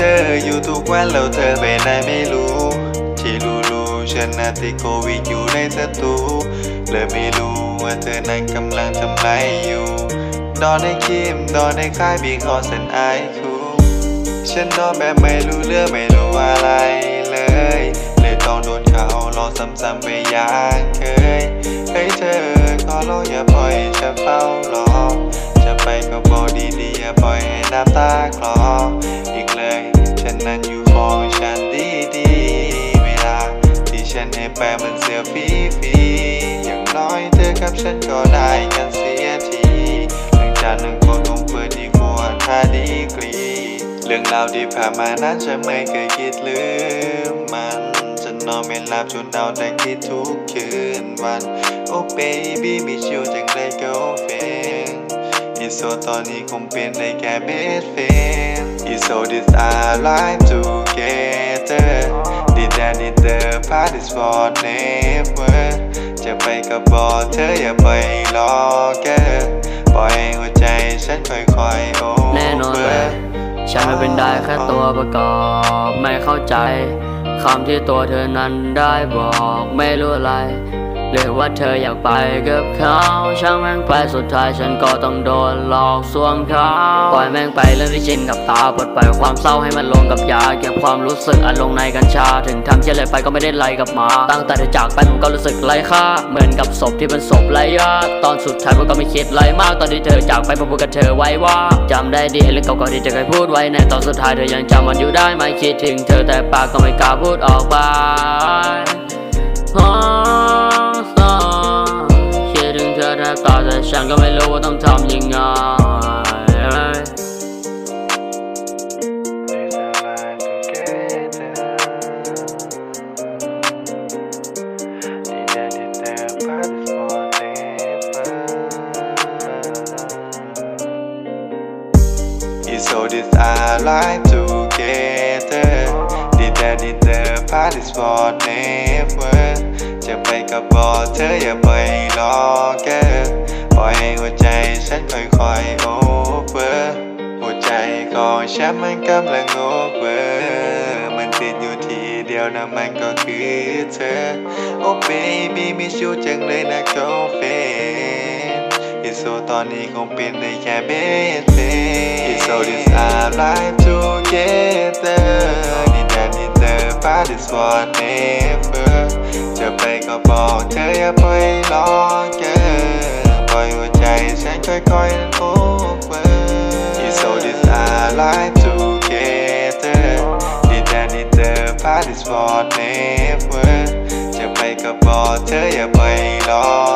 เจออยู่ทุกวันแล้วเธอไปไหนไม่รู้ ที่รู้รู้ๆฉันน่ะติดโควิดอยู่ในสตูเลยไม่รู้ว่าเธอนั้นกำลังทำไรอยู่ นอนในคิมนอนในค่ายบีคอสันไอคูฉันนอนแบบไม่รู้เรื่องไม่รู้อะไรเลย เลยต้องโดนเขาหลอกซ้ำๆไปอย่างเคยเฮ้เธอขอร้องอย่าปล่อยให้ฉันเฝ้ารอ จะไปก็บอกดีๆอย่าปล่อยให้น้ำตาคลอ ฉันมันเสียฟรีๆอย่างน้อยเธอกับฉันก็ได้กันเสียทีหลังจากนั้นก็ต้องเปิดดีกว่าถ้าดีกรีเรื่องราวที่ผ่านมานั้นฉันไม่เคยคิดลืมมันฉันนอนไม่หลับจนเอาแต่คิดทุกคืนวันโอ้ baby มีชิวจังเลย girlfriend อีโซตอนนี้คงเป็นได้แค่ best friend อีโซ this our life to ดีแดนดีเตอร์ part is for never จะไปก็บอกเธออย่าไปรอแกปล่อยห้หัวใจฉันค่อยๆโอ้แน่นอนเลยฉันไม่เป็นได้แค่ตัวประกอบไม่เข้าใจคำที่ตัวเธอนั้นได้บอกไม่รู้อะไร หรือว่าเธออยากไปกับเขาช่างแม่งไปสุดท้ายฉันก็ต้องโดนหลอกสวมเขาปล่อยแม่งไปเรื่องที่ชินกับตาปลดปล่อยความเศร้าให้มันลงกับยาเก็บความรู้สึกอันลงในกัญชา ถึงทำเช่นไรไปก็ไม่ได้ไล่กลับมา ตั้งแต่เธอจากไปผมก็รู้สึกไร้ค่าเหมือนกับศพที่เป็นศพไร้ญาติตอนสุดท้ายผมก็ไม่คิดไรมากตอนที่เธอจากไปผมพูดกับเธอไว้ว่าจำได้ดีเรื่องเก่าๆที่เธอเคยพูดไว้ในตอนสุดท้ายเธอยังจำมันอยู่ได้ไหมคิดถึงเธอแต่ปากก็ไม่กล้าพูดออกไป รู้ว่าต้องทำยังไง It's so this our life together ดีแต่ดีแต่ part is for never จะไปกับบอกเธออย่าไปรอแกปล่อยให้หัวใจฉันค่อยๆ over หัวใจของฉันมันกำลัง over มันติดอยู่ทีเดียวนะมันก็คือเธอ Oh baby มีชูจังเลยนะ girlfriend อีโซตอนนี้คงเป็นได้แค่เบสเฟอีโซ this our life together นี่แต่นี่เธอ part is for never จะไปก็บอกเธออย่าไปรอแก ปล่อยหัวใจฉันค่อยๆ over อีโซ this our life together นี่แต่นี่เธอ part is for never จะไปก็บอกเธออย่าไปรอ